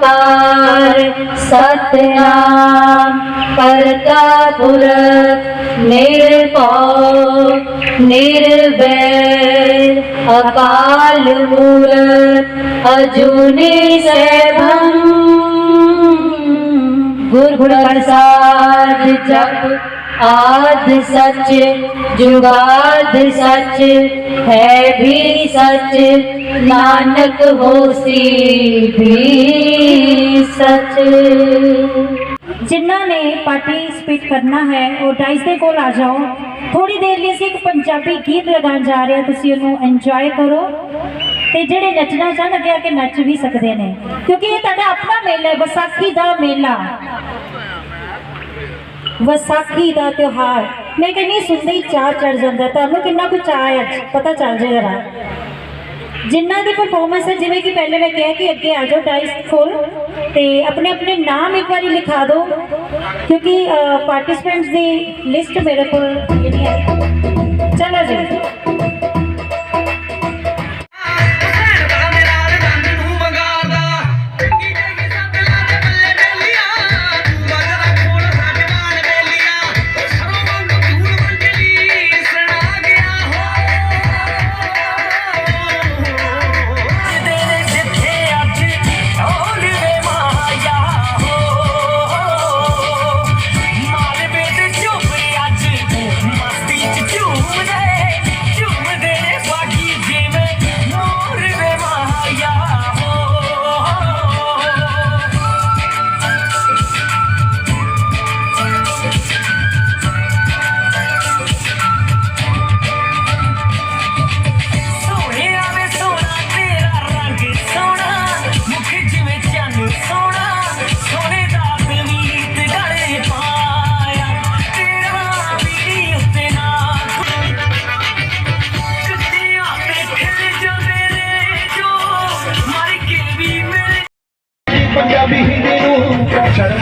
ਓੰਕਾਰ ਸਤਨਾਮ ਕਰਤਾ ਪੁਰਖ ਨਿਰਭਉ, ਨਿਰਵੈਰ, ਅਕਾਲ ਮੂਰਤ, ਅਜੂਨੀ ਸੈਭੰ। ਗੁਰ ਪ੍ਰਸਾਦ ਜਪ ਆਦ ਸੱਚ, ਜੁਗਾਦ ਸੱਚ, ਹੈ ਵੀ ਸੱਚ, ਨਾਨਕ ਹੋਸੀ ਵੀ। ਸੱਚ। ਜਿਨ੍ਹਾਂ ਨੇ ਪਾਰਟਿਸਿਪੇਟ ਕਰਨਾ ਹੈ, ਉਹ ਡਾਈਸ ਦੇ ਕੋਲ ਆ ਜਾਓ। ਥੋੜੀ ਦੇਰ ਲਈ ਅਸੀਂ ਇੱਕ ਪੰਜਾਬੀ ਗੀਤ ਲਗਾਉਣ ਜਾ ਰਹੇ ਹਾਂ, ਤੁਸੀਂ ਉਹਨੂੰ ਇੰਜੋਏ ਕਰੋ। ਤੇ ਜਿਹੜੇ ਨੱਚਣਾ ਚਾਹਣ ਅੱਗੇ ਆ ਕੇ ਨੱਚ ਵੀ ਸਕਦੇ ਨੇ। ਕਿਉਂਕਿ ਇਹ ਤੁਹਾਡਾ ਆਪਣਾ ਮੇਲਾ ਹੈ, ਵਿਸਾਖੀ ਦਾ ਮੇਲਾ। ਵਿਸਾਖੀ ਦਾ ਤਿਉਹਾਰ। ਮੈਂ ਕਹਿੰਦੀ ਸੁਣਦੇ ਹੀ ਚਾਹ ਚੜ ਜਾਂਦਾ। ਤੁਹਾਨੂੰ ਕਿੰਨਾ ਕੁ ਚਾਹ ਅੱਜ? ਪਤਾ ਚੱਲ ਜੇ ਜਰਾ। ਜਿਨ੍ਹਾਂ ਦੀ ਪਰਫਾਰਮੈਂਸ ਹੈ, ਜਿਵੇਂ ਕਿ ਪਹਿਲੇ ਮੈਂ ਕਿਹਾ ਕਿ ਅੱਗੇ ਆ ਜਾਓ ਡਾਈਸ ਫੁੱਲ ਤੇ ਆਪਣੇ ਆਪਣੇ ਨਾਮ ਇੱਕ ਵਾਰੀ ਲਿਖਾ ਦਿਓ, ਕਿਉਂਕਿ ਪਾਰਟਿਸਪੈਂਟਸ ਦੀ ਲਿਸਟ ਮੇਰੇ ਕੋਲ ਜਿਹੜੀ ਹੈ। ਚਲੋ ਜੀ।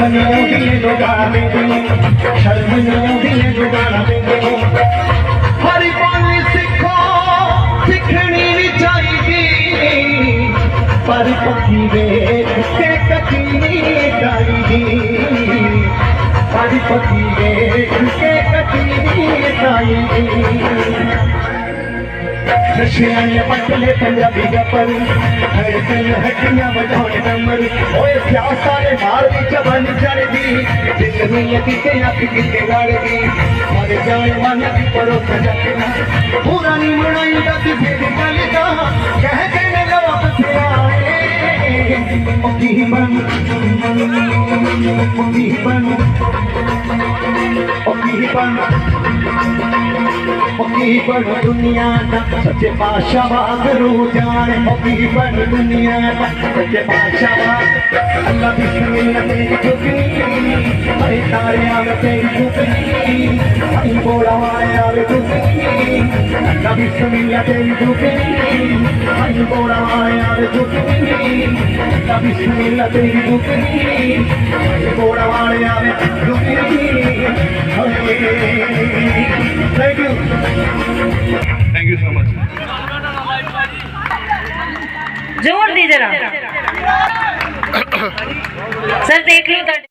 ਸ਼ਰਮ ਨੂੰ ਆਉਂਦੀ ਹੈ ਗਾਣੇ ਨੂੰ ਸ਼ਰਮ ਨੂੰ ਆਉਂਦੀ ਹੈ ਗਾਣੇ ਨੂੰ ਹਰੀ ਬਾਣੀ ਸਿੱਖੋ ਸਿੱਖਣੀ ਵੀ ਚਾਹੀਦੀ। ਪਰ ਪੱਕੀ ਵੇਖ ਕੇ ਨਸ਼ਿਆਂ ਨੇ ਪੱਟਲੇ ਪੰਜਾਬੀ ਗੱਪਰ। ਹੜਕਨ ਹੱਡੀਆਂ ਵਜਾਉਣ ਡੰਮਰ ਓਏ ਸਿਆਸਾ ਨੇ ਮਾਰ ਦੀ ਜ਼ਬਾਨ ਚੜਦੀ ਦਿਲ ਨੂੰ ਕਿਤੇ ਅੱਖ ਕਿਤੇ ਲੜਦੀ ਮਰ ਜਾਏ ਮਨ ਦੀ ਪਰੋ ਸਜਣਾ ਪੂਰਾ ਨਹੀਂ ਬਣਾਈਦਾ ਕਿਸੇ ਦੀ ਗੱਲ ਦਾ। ਕਹਿ ਕੇ ਸਿਆਏ ਉਹ ਕੀ ਬਣ ਉਹ ਕੀ ਬਣ ਉਹ ਕੀ ਬਣ ਕੀ ਬਣ ਦੁਨੀਆ ਦਾ ਸੱਚੇ ਪਾਤਸ਼ਾਹ ਵਾਂਗਰੂ ਜਾਣੇ ਉਹ ਕੀ ਬਣ ਦੁਨੀਆ ਦਾ ਸੱਚੇ ਪਾਤਸ਼ਾਹ ਵਾਂਗ ਅੱਲਾ ਦੀ ਸਮੇਂ ਤੇਰੀ ਚੁਗਨੀ ਅਰੇ ਤਾਰਿਆਂ ਵਿੱਚ ਤੇਰੀ ਚੁਗਨੀ ਅਈ ਬੋਲਾ ਵਾਲਿਆ ਵੇ ਚੁਗਨੀ ਅੱਲਾ ਦੀ ਸਮੇਂ ਤੇਰੀ ਚੁਗਨੀ ਅਈ ਬੋਲਾ ਵਾਲਿਆ ਵੇ ਚੁਗਨੀ ਅੱਲਾ ਦੀ ਤੇਰੀ ਚੁਗਨੀ ਅਈ ਵਾਲਿਆ ਵੇ ਚੁਗਨੀ thank you Thank you so much. ਜ਼ੋਰ ਦੀ ਜਰਾ ਸਰ, ਦੇਖ ਲਓ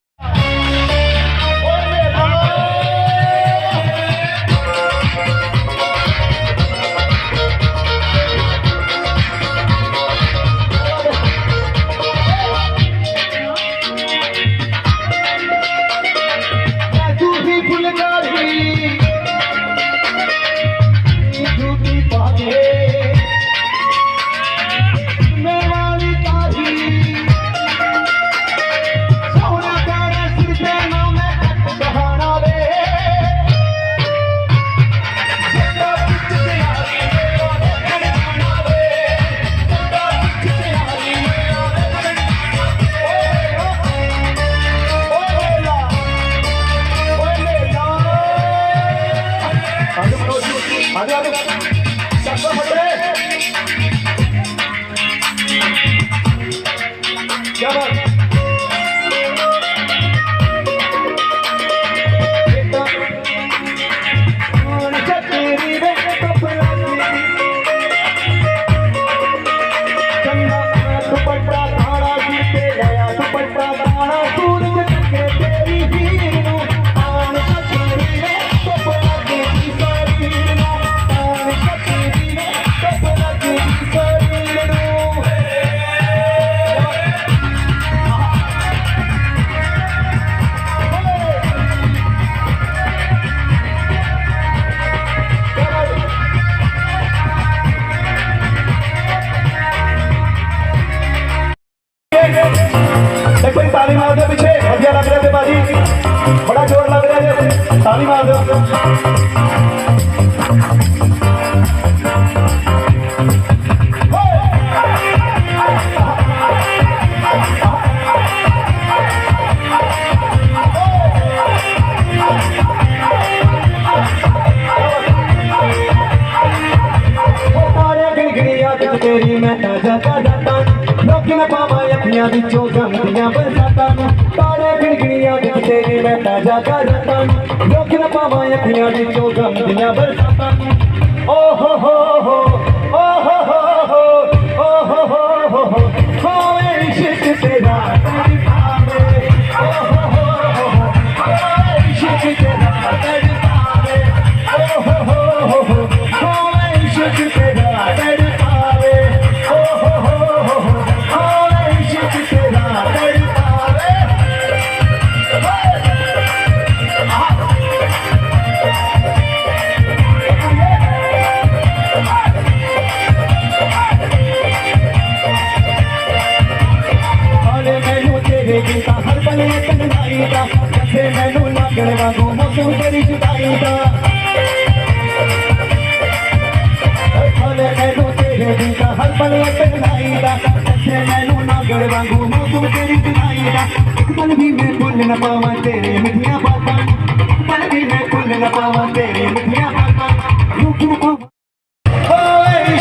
চারশো Thank you.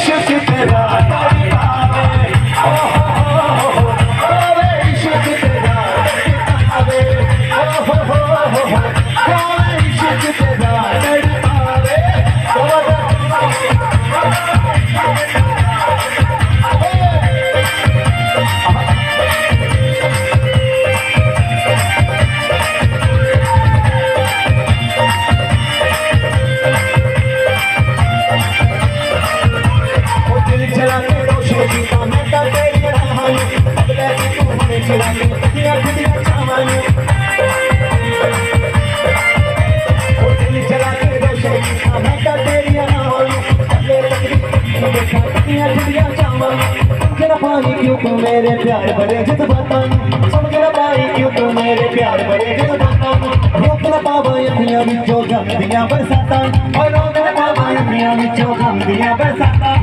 এসেছি ਸਮਝ ਨਾ ਪਾਈ ਕਿਉਂ ਤੂੰ ਮੇਰੇ ਪਿਆਰ ਭਰੇ ਜਜ਼ਬਾਤਾਂ ਨੂੰ? ਸਮਝ ਨਾ ਪਾਈ ਕਿਉਂ ਤੂੰ ਮੇਰੇ ਪਿਆਰ ਭਰੇ ਜਜ਼ਬਾਤਾਂ ਨੂੰ? ਰੋਕ ਨਾ ਪਾਵਾਂ ਅੱਖੀਆਂ ਵਿੱਚੋਂ ਗੰਦੀਆਂ ਬਰਸਾਤਾਂ ਓ ਰੋਕ ਨਾ ਪਾਵਾਂ ਅੱਖੀਆਂ ਵਿੱਚੋਂ ਗੰਦੀਆਂ ਬਰਸਾਤਾਂ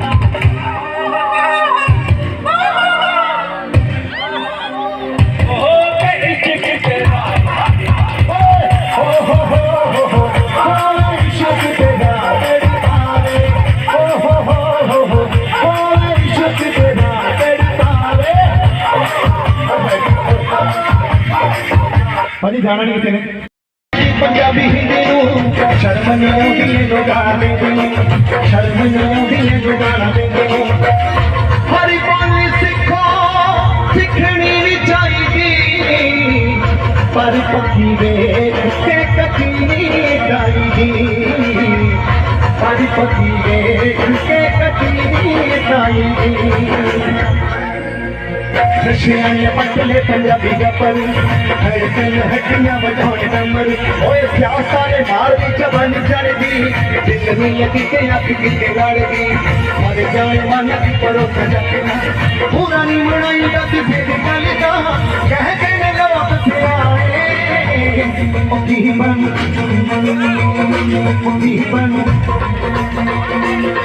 ਜਾਣਾ ਨਹੀਂ ਕਿਤੇ ਨੇ। ਪੰਜਾਬੀ ਹਿੰਦੀ ਨੂੰ ਸ਼ਰਮ ਨਹੀਂ ਆਉਂਦੀ ਏ ਜੋ ਸ਼ਰਮ ਨਹੀਂ ਆਉਂਦੀ ਏ ਜੋ ਹਰੀ ਬੋਲੀ ਸਿੱਖੋ, ਸਿੱਖਣੀ ਵੀ ਚਾਹੀਦੀ। ਪਰ ਪੱਕੀ ਵੇਖ ਕੇ ਕੱਚੀ ਨਹੀਂ ਚਾਹੀਦੀ ਪਰ ਪੱਕੀ ਵੇਖ ਕੇ ਕੱਚੀ ਨਹੀਂ ਚਾਹੀਦੀ ਨਸ਼ਿਆਂ ਨੇ ਪੱਟਲੇ ਪੰਜਾਬੀ ਗੱਪਰ ਹਰ ਦਿਨ ਹੱਡੀਆਂ ਵਜਾਉਣ ਨੰਬਰ ਓਏ ਸਿਆਸਾ ਨੇ ਮਾਰ ਦੀ ਜ਼ਬਾਨ ਚੜਦੀ ਦਿਲ ਨੂੰ ਲੱਗੀ ਤੇ ਅੱਖ ਕਿਤੇ ਲੜਦੀ ਮਰ ਜਾਏ ਮਨ ਦੀ ਪਰੋ ਸਜਣਾ ਪੂਰਾ ਨਹੀਂ ਬਣਾਈ ਦਾ ਕਿਸੇ ਦੀ ਗੱਲ ਦਾ ਕਹਿ ਕੇ ਨੇ ਲੋਕ ਸਿਆਏ ਉਹ ਕੀ ਬਣ ਉਹ ਕੀ ਬਣ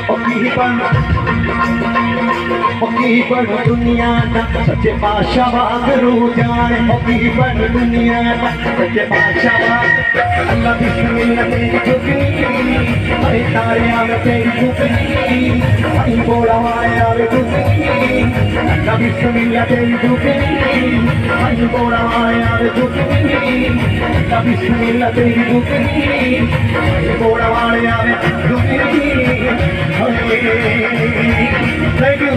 ਉਹ ਕੀ ਬਣ ਪੱਕੀ ਬਣ ਦੁਨੀਆ ਦਾ? ਸੱਚੇ ਪਾਤਸ਼ਾਹ ਵਾਗਰੂ ਜਾਣੇ। ਪੱਕੀ ਬਣ ਦੁਨੀਆ ਦਾ? ਸੱਚੇ ਪਾਤਸ਼ਾਹ ਵਾਗ। ਅੱਲਾ ਬਿਸਮਿਲ੍ਲਾ ਤੇਰੀ ਜੁਗਨੀ ਅਰੇ ਤਾਰਿਆਂ ਵਿੱਚ ਤੇਰੀ ਅਈ ਬੋਲਾ ਮਾਇਆ ਅੱਲਾ ਬਿਸਮਿਲ੍ਲਾ ਤੇਰੀ ਜੁਗਨੀ ਅਈ ਬੋਲਾ ਮਾਇਆ ਵੇ ਜੁਗਨੀ ਅੱਲਾ ਬਿਸਮਿਲ੍ਲਾ ਤੇਰੀ ਜੁਗਨੀ ਅਈ ਬੋਲਾ ਮਾਇਆ ਵੇ Jugni thank you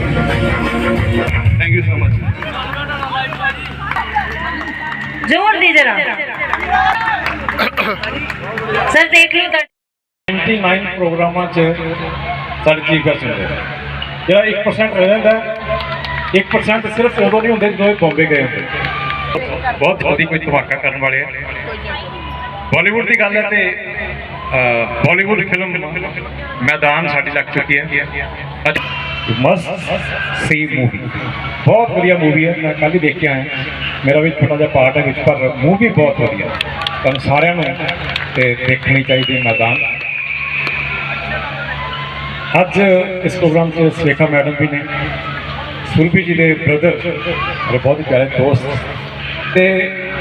Thank you so much. जोर दी जरा सर देख लो तो- 99 ਪ੍ਰੋਗਰਾਮਾਂ 'ਚ ਸਾਡੇ ਚੀਫ ਗੈਸਟ ਹੁੰਦੇ ਆ। ਜਿਹੜਾ 1% ਰਹਿ ਜਾਂਦਾ ਹੈ, 1% ਸਿਰਫ ਉਦੋਂ ਨਹੀਂ ਹੁੰਦੇ ਜਦੋਂ ਇਹ ਬੰਬੇ ਗਏ ਹੁੰਦੇ। ਬਹੁਤ ਜਲਦੀ ਕੋਈ ਧਮਾਕਾ ਕਰਨ ਵਾਲੇ ਆ। ਬਾਲੀਵੁੱਡ ਦੀ ਗੱਲ ਹੈ ਤੇ ਬਾਲੀਵੁੱਡ ਫਿਲਮ ਮੈਦਾਨ ਸਾਡੀ ਲੱਗ ਚੁੱਕੀ ਹੈ। ਮਸਟ ਸੀ ਮੂਵੀ ਬਹੁਤ ਵਧੀਆ ਮੂਵੀ ਹੈ। ਮੈਂ ਕੱਲ੍ਹ ਹੀ ਦੇਖ ਕੇ ਆਇਆ। ਮੇਰਾ ਵੀ ਛੋਟਾ ਜਿਹਾ ਪਾਰਟ ਹੈ ਵਿੱਚ ਪਰ ਮੂਵੀ ਬਹੁਤ ਵਧੀਆ। ਤੁਹਾਨੂੰ ਸਾਰਿਆਂ ਨੂੰ ਤੇ ਦੇਖਣੀ ਚਾਹੀਦੀ ਮੈਦਾਨ। ਅੱਜ ਇਸ ਪ੍ਰੋਗਰਾਮ 'ਚ ਸੇਖਾ ਮੈਡਮ ਵੀ ਨੇ। ਸੁਰਭੀ ਜੀ ਦੇ ਬ੍ਰਦਰ ਮੇਰੇ ਬਹੁਤ ਹੀ ਪਿਆਰੇ ਦੋਸਤ। ਤੇ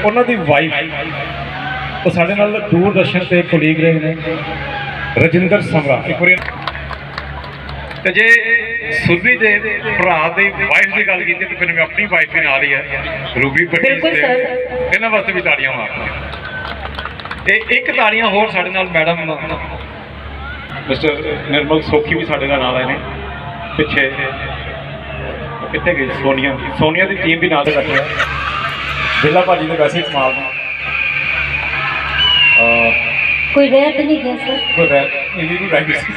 ਉਹਨਾਂ ਦੀ ਵਾਈਫ ਉਹ ਸਾਡੇ ਨਾਲ ਦੂਰਦਰਸ਼ਨ ਤੇ ਕੋਲੀਗ ਰਹੇ ਨੇ ਰਜਿੰਦਰ ਸਮਰਾ ਤੇ ਜੇ ਸੁਰਭੀ ਦੇ ਭਰਾ ਦੇ ਵਾਈਫ ਦੀ ਗੱਲ ਕੀਤੀ ਤੇ ਫਿਰ ਮੈਂ ਆਪਣੀ ਵਾਈਫ ਵੀ ਨਾਲ ਹੀ ਹੈ ਰੂਬੀ ਪਟੇਲ ਬਿਲਕੁਲ ਤੇ। ਇਹਨਾਂ ਵਾਸਤੇ ਵੀ ਤਾੜੀਆਂ ਮਾਰਦੇ ਤੇ ਇੱਕ ਤਾੜੀਆਂ ਹੋਰ ਸਾਡੇ ਨਾਲ ਮੈਡਮ ਮਿਸਟਰ ਨਿਰਮਲ ਸੋਖੀ ਵੀ ਸਾਡੇ ਨਾਲ ਆਏ ਨੇ ਪਿੱਛੇ। ਕਿੱਥੇ ਗਈ ਸੋਨੀਆ। ਸੋਨੀਆ ਦੀ ਟੀਮ ਵੀ ਨਾਲ ਬੈਠੀ ਹੈ ਜ਼ਿਲ੍ਹਾ ਭਾਜੀ ਦੇ ਵੈਸੇ ਕਮਾਲ ਨੇ। ਅਹ ਕੋਈ ਰਹਿ ਤਾਂ ਨਹੀਂ ਗਿਆ ਸਰ ਕੋਈ ਰਹਿ ਇਹਦੀ ਵੀ ਰਹਿ ਗਈ ਸੀ।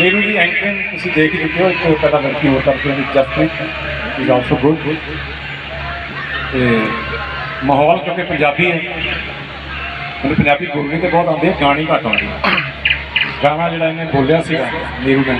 ਨੀਰੂ ਦੀ ਐਂਕਰਿੰਗ ਤੁਸੀਂ ਦੇਖ ਚੁੱਕੇ ਹੋ ਇੱਕ ਪਹਿਲਾਂ ਲੜਕੀ ਹੋਰ ਕਰਕੇ ਉਹਦੀ ਜਸਪ੍ਰੀਤ ਇਜ਼ ਆਲਸੋ ਗੁੱਡ ਤੇ ਮਾਹੌਲ ਕਿਉਂਕਿ ਪੰਜਾਬੀ ਹੈ ਮੈਨੂੰ ਪੰਜਾਬੀ ਬੋਲਣੀ ਤੇ ਬਹੁਤ ਆਉਂਦੀ ਹੈ ਗਾਣੀ ਘੱਟ ਆਉਂਦੀ ਗਾਣਾ ਜਿਹੜਾ ਇਹਨੇ ਬੋਲਿਆ ਸੀਗਾ ਨੀਰੂ ਨੇ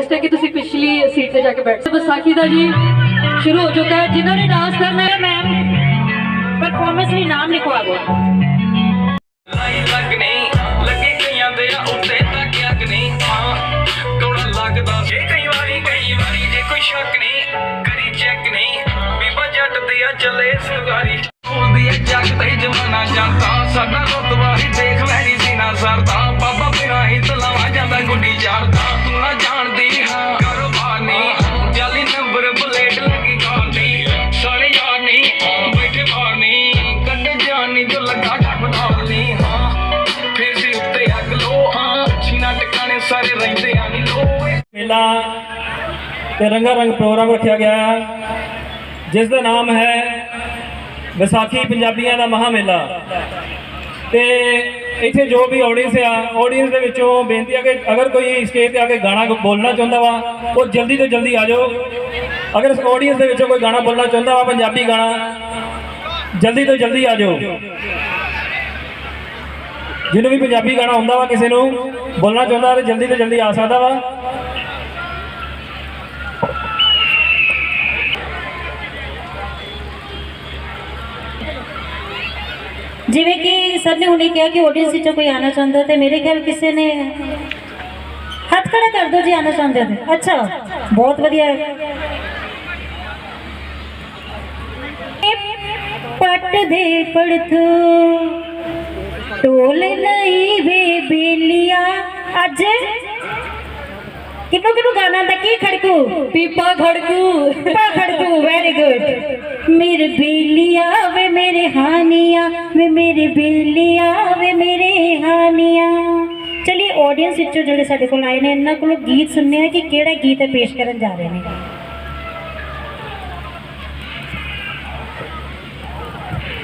ਰਿਕੁਐਸਟ ਹੈ ਕਿ ਤੁਸੀਂ ਪਿਛਲੀ ਸੀਟ ਤੇ ਜਾ ਕੇ ਬੈਠੋ ਵਿਸਾਖੀ ਦਾ ਜੀ ਸ਼ੁਰੂ ਹੋ ਚੁੱਕਾ ਹੈ। ਜਿਨ੍ਹਾਂ ਨੇ ਡਾਂਸ ਕਰਨਾ ਹੈ ਮੈਮ ਪਰਫਾਰਮੈਂਸ ਲਈ ਨਾਮ ਲਿਖਵਾ ਦਿਓ। ਲਾਈ ਲੱਗਣੀ ਲੱਗੇ ਕਈਆਂ ਦੇ ਆ, ਉੱਤੇ ਤੱਕ ਅੱਗ ਨਹੀਂ? ਹਾਂ ਕੋੜਾ ਲੱਗਦਾ। ਜੇ ਕਈ ਵਾਰੀ ਕਈ ਵਾਰੀ ਜੇ ਕੋਈ ਸ਼ੱਕ ਨਹੀਂ, ਕਰੀ ਚੈੱਕ ਨਹੀਂ। ਬੀਬਾ ਜੱਟ ਤੇ ਆ, ਚੱਲੇ ਸਵਾਰੀ ਬੋਲਦੀ ਐ ਜੱਗ ਤੇ ਜਮਾਨਾ ਜਾਂਦਾ ਸਾਡਾ ਰਤਬਾ ਹੀ ਦੇਖ ਲੈਣੀ ਸੀ ਨਾ ਸਰਦਾ। ਬਾਬਾ ਬਿਨਾ ਹੀ ਤਲਾਵਾ ਜਾਂਦਾ, ਗੁੱਡੀ ਚਾੜਦਾ। ਤੂੰ ਨਾ ਜਾਣਦੀ, ਹਾਂ, ਕਾਰੋਬਾਰ ਨਹੀਂ। ਜਾਲੀ ਨੰਬਰ, ਬਲੇਡ ਲੱਗੀ ਗਾਉਂਦੀ ਸਾਰੇ ਯਾਰ ਨਹੀਂ ਬੈਠੇ ਬਾਹਰ ਨਹੀਂ। ਕੱਢੇ ਜਾਨੀ ਜੋ ਲੱਗਾ ਟੱਪ ਨਹੀਂ, ਹਾਂ। ਫੇਰ ਸੀ ਉੱਤੇ ਅੱਗ ਲੋ ਹਾਂ। ਛੀਨਾ ਟਿਕਾਣੇ ਸਾਰੇ ਰਹਿੰਦੇ ਆ ਨਹੀਂ ਲੋਏ ਮੇਲਾ ਤੇ ਰੰਗਾ ਰੰਗ ਪ੍ਰੋਗਰਾਮ ਰੱਖਿਆ ਗਿਆ। ਹੈ ਜਿਸ ਦਾ ਨਾਮ ਹੈ ਵਿਸਾਖੀ ਪੰਜਾਬੀਆਂ ਦਾ ਮਹਾ ਮੇਲਾ ਤੇ ਇੱਥੇ ਜੋ ਵੀ ਆਡੀਅנס ਆ ਆਡੀਅנס ਦੇ ਵਿੱਚੋਂ ਬੇਨਤੀ ਆ ਕਿ ਅਗਰ ਕੋਈ ਸਟੇਜ ਤੇ ਆ ਕੇ ਗਾਣਾ ਬੋਲਣਾ ਚਾਹੁੰਦਾ ਵਾ, ਉਹ ਜਲਦੀ ਤੋਂ ਜਲਦੀ ਆ ਜਾਓ। ਅਗਰ ਇਸ ਆਡੀਅנס ਦੇ ਵਿੱਚੋਂ ਕੋਈ ਗਾਣਾ ਬੋਲਣਾ ਚਾਹੁੰਦਾ ਵਾ, ਪੰਜਾਬੀ ਗਾਣਾ, ਜਲਦੀ ਤੋਂ ਜਲਦੀ ਆ ਜਾਓ। ਜਿਹਨੂੰ ਵੀ ਪੰਜਾਬੀ ਗਾਣਾ ਹੁੰਦਾ ਵਾ, ਕਿਸੇ ਨੂੰ ਬੋਲਣਾ ਚਾਹੁੰਦਾ ਤੇ ਜਲਦੀ ਤੋਂ ਜਲਦੀ ਆ ਸਕਦਾ ਵਾ। ਜਿਵੇਂ ਕਿ ਸਰ ਨੇ ਹੁਣੇ ਕਿਹਾ ਕਿ ਆਡੀਅנס ਵਿੱਚੋਂ ਕੋਈ ਆਣਾ ਚਾਹੁੰਦਾ ਤੇ ਮੇਰੇ ਖਿਆਲ ਕਿਸੇ ਨੇ ਹੱਥ ਖੜਾ ਕਰ ਦਿਓ ਜੀ ਆਣਾ ਚਾਹੁੰਦੇ ਹੋ ਤੇ। ਅੱਛਾ ਬਹੁਤ ਵਧੀਆ ਹੈ ਪੱਟ ਦੇ ਪੜਥੂ ਢੋਲ ਨਹੀਂ ਵੇ ਬੇਲੀਆ ਅੱਜ ਕਿੰਨੂ ਕਿੰਨੂ ਗਾਣਾ ਦਾ ਕੀ ਖੜਕੂ ਪੀਪਾ ਖੜਕੂ ਪਾ ਖੜਕੂ ਵੈਰੀ ਗੁੱਡ ਮੇਰੇ ਬੇਲੀਆ ਵੇ ਮੇਰੇ ਹਾਨੀਆਂ ਵੇ ਮੇਰੇ ਬੇਲੀਆ ਵੇ ਮੇਰੇ ਹਾਨੀਆਂ ਚਲਿਏ ਆਡੀਅנס ਵਿੱਚੋਂ ਜਿਹੜੇ ਸਾਡੇ ਕੋਲ ਆਏ ਨੇ ਇਹਨਾਂ ਕੋਲੋਂ ਗੀਤ ਸੁਣਨੇ ਆ ਕਿ ਕਿਹੜਾ ਗੀਤ ਇਹ ਪੇਸ਼ ਕਰਨ ਜਾ ਰਹੇ ਨੇ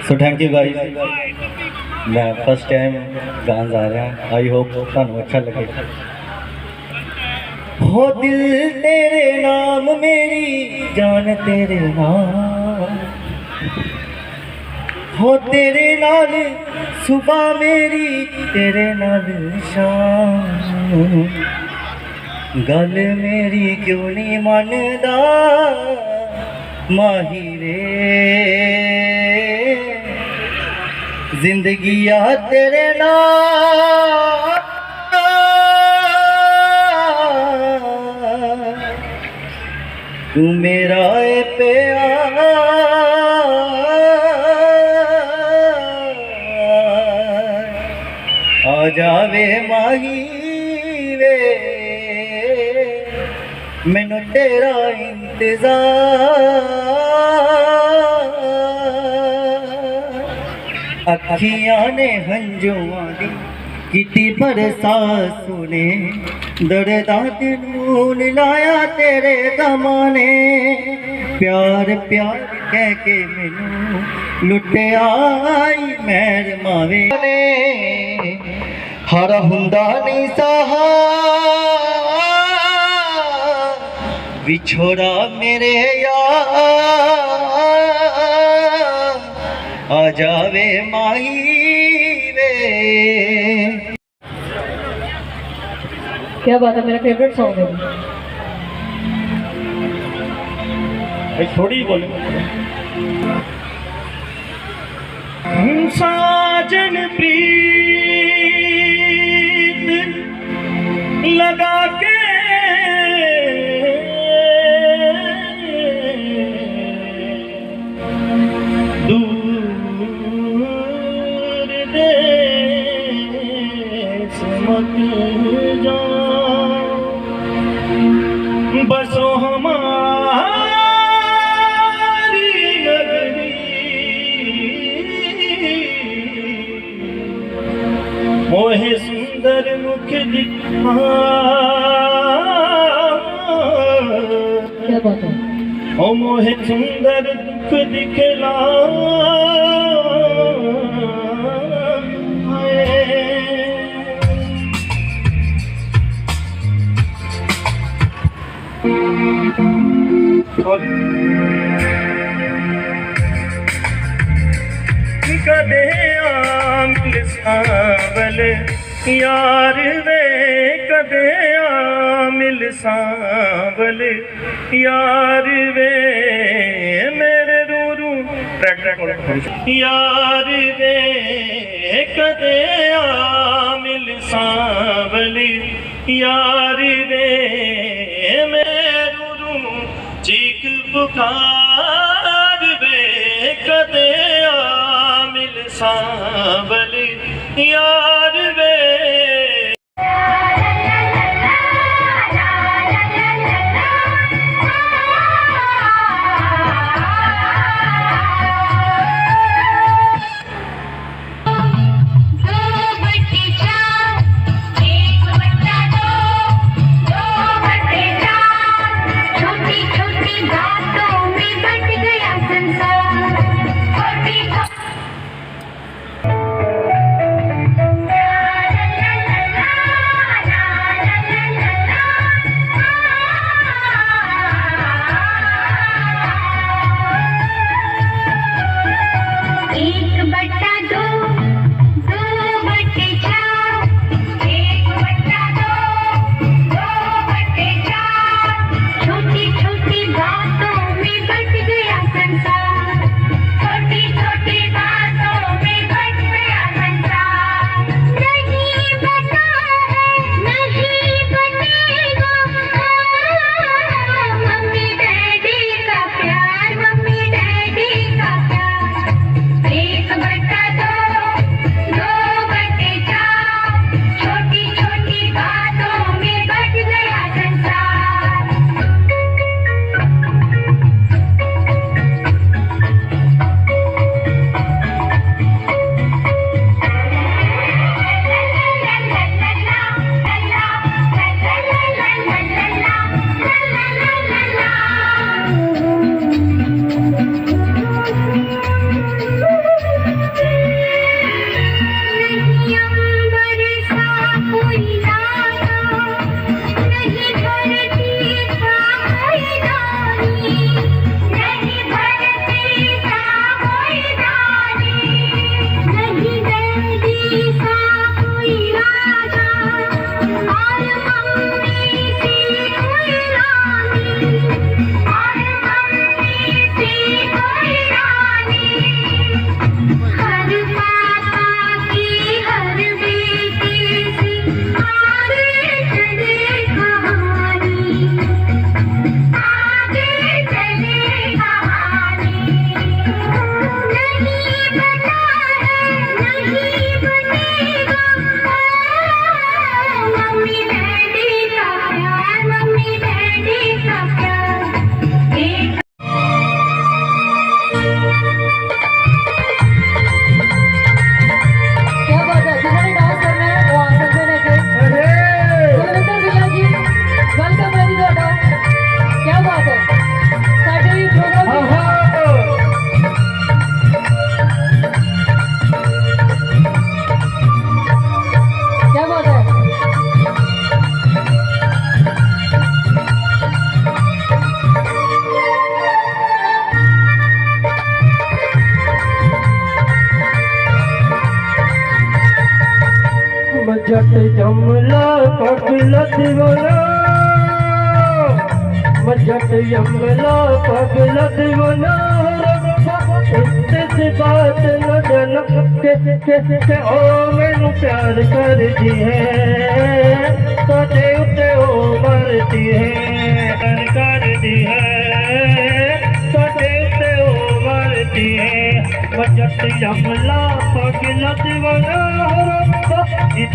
ਸੋ ਥੈਂਕ ਯੂ ਗਾਇਸ ਮੈਂ ਫਸਟ ਟਾਈਮ ਗਾਣ ਜਾ ਰਿਹਾ ਆਈ ਹੋਪ ਤੁਹਾਨੂੰ ਅੱਛਾ ਲੱਗੇ ਹੋ ਦਿਲ ਤੇਰੇ ਨਾਮ ਮੇਰੀ, ਜਾਨ ਤੇਰੇ ਨਾਮ ਹੋ ਤੇਰੇ ਨਾਲ ਸੁਬਾ ਮੇਰੀ, ਤੇਰੇ ਨਾਲ ਸ਼ਾਮ। ਗੱਲ ਮੇਰੀ ਕਿਉਂ ਨਹੀਂ ਮੰਨਦਾ, ਮਾਹੀ ਵੇ ਜ਼ਿੰਦਗੀ ਆ ਤੇਰੇ ਨਾਲ। ਤੂੰ ਮੇਰਾ ਏ ਪਿਆਰ। ਆ ਜਾਵੇ ਮਾਹੀ ਵੇ। ਮੈਨੂੰ ਤੇਰਾ ਇੰਤਜ਼ਾਰ। ਅੱਖੀਆਂ ਨੇ ਹੰਝੂਆਂ ਦੀ ਕੀਤੀ ਬਰਸਾਤ ਸੁਨੇ। ਦਰਦਾਂ ਤੇ ਨੂਨ ਲਾਇਆ ਤੇਰੇ ਦਮਾਂ ਨੇ ਪਿਆਰ ਪਿਆਰ ਕਹਿ ਕੇ ਮੈਨੂੰ ਲੁੱਟਿਆ ਈ ਮੈਰ ਮਾਵੇ। ਨੇ ਹਰ ਹੁੰਦਾ ਨਹੀਂ ਸਹਾ ਵਿਛੋੜਾ ਮੇਰੇ ਯਾਰ। ਆ ਜਾਵੇ ਮਾਹੀ ਵੇ। ਕੀ ਬਾਤ ਹੈ ਮੇਰਾ ਫੇਵਰਿਟ Song ਹੈ ਇਹ ਥੋੜੀ ਬੋਲੇ ਸਾਜਨ ਪ੍ਰੀਤ ਲਗਾ ਕੇ ਦੂਰ ਦੇਸ ਮਤ ਜਾ ओ मोहे सुंदर दुख दिखला कॾहिं आंगल सावल यार सांवल यार वे मेरे रूरू यार वे कदे आमिल प्यारे यार वे मेरे रूरू चीख पुकार वे कदे आमिल आलसांवल यार मम्मी ਜਨ ਕੇ ਮੈਨੂੰ ਪਿਆਰ ਕਰਦੀ ਹੈ, ਤੁਹਾਡੇ ਉੱਤੇ ਉਹ ਮਰਦੀ ਹੈ ਪਿਆਰ ਕਰਦੀ ਹੈ। ਤੁਹਾਡੇ ਉੱਤੇ ਉਹ ਮਰਦੀ ਹੈ ਵਜਟ ਯਮਲਾ ਪਗਲਾ دیਵਾਨਾ ਇਸ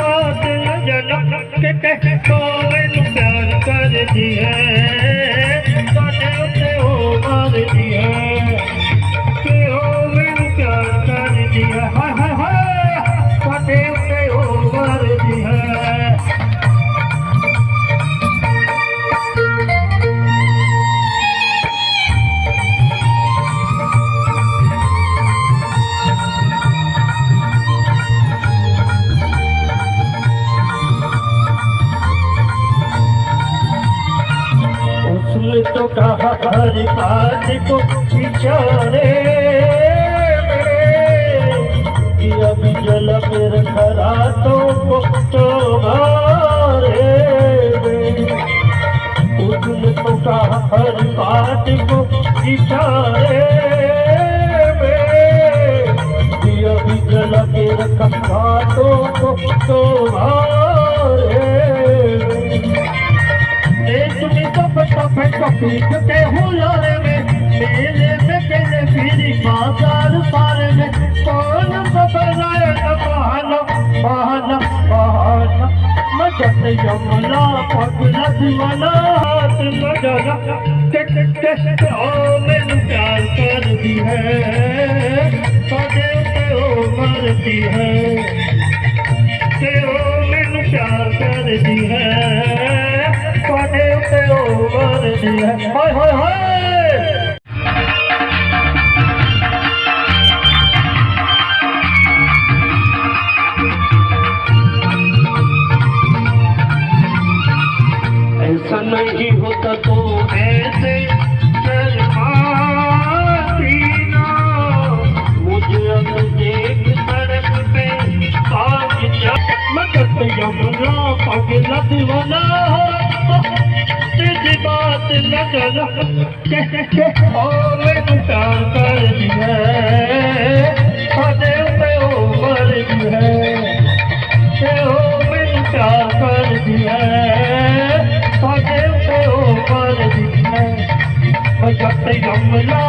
ਬਾਤ ਨ ਜਨ ਕੇ ਕੇ ਓ ਮੈਨੂੰ ਪਿਆਰ ਕਰਦੀ ਹੈ, ਤੁਹਾਡੇ ਉੱਤੇ ਉਹ ਮਰਦੀ ਹੈ। कहा हर बात को इशारे कि अभी जल फिर खरातों को तो मारे उसने तो कहा हर बात को इशारे में तो पीक के हुलारे में मेले में कहने फिरी बाजार पारे में कौन बबलाए बहाना बहाना बहाना मदद यमुना पगला दीवाना हाथ लगाना टिक टिक ओ मैनू प्यार करती है कदे ते ओ मरती है ते ओ मैनू प्यार करती है ਤੁਹਾਡੇ ਉੱਤੇ ਉਹ ਮਰਦੀ ਹੈ ਹਾਏ ਉਹ